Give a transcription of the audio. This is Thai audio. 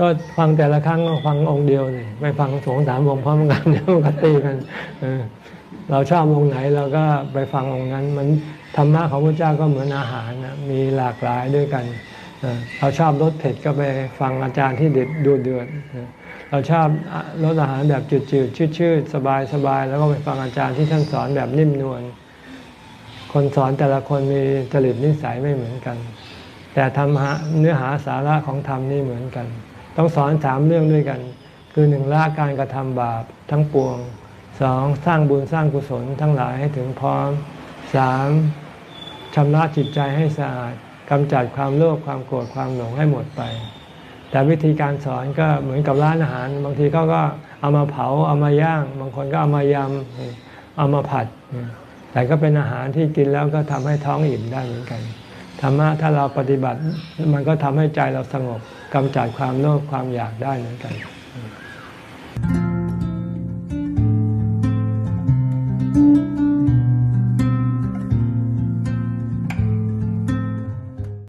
ก็ฟังแต่ละครั้งก็ฟังองค์เดียวนี่ไม่ฟังสองสามวงพร้อมกันเดี๋ยวมันก็ตีกันเราชอบองค์ไหนเราก็ไปฟังองค์นั้น มันธรรมะของพระเจ้าก็เหมือนอาหารนะมีหลากหลายด้วยกันเราชอบรสเผ็ดก็ไปฟังอาจารย์ที่เด็ดดูเดือดเออเราชอบรสอาหารแบบจืดๆชืดๆสบายๆแล้วก็ไปฟังอาจารย์ที่ท่านสอนแบบนิ่มนวลคนสอนแต่ละคนมีจริตนิสัยไม่เหมือนกัน แต่ธรรมะเนื้อหาสาระของธรรมนี่เหมือนกัน ต้องสอนสามเรื่องด้วยกัน คือหนึ่งละการกระทำบาปทั้งปวงสองสร้างบุญสร้างกุศลทั้งหลายให้ถึงพร้อมสามชำระจิตใจให้สะอาดกำจัดความโลภความโกรธความหลงให้หมดไป แต่วิธีการสอนก็เหมือนกับร้านอาหาร บางทีเขาก็เอามาเผาเอามาย่าง บางคนก็เอามายำเอามาผัด แต่ก็เป็นอาหารที่กินแล้วก็ทำให้ท้องอิ่มได้เหมือนกัน ธรรมะถ้าเราปฏิบัติมันก็ทำให้ใจเราสงบกำจัดความโลภความอยากได้เหมือนกัน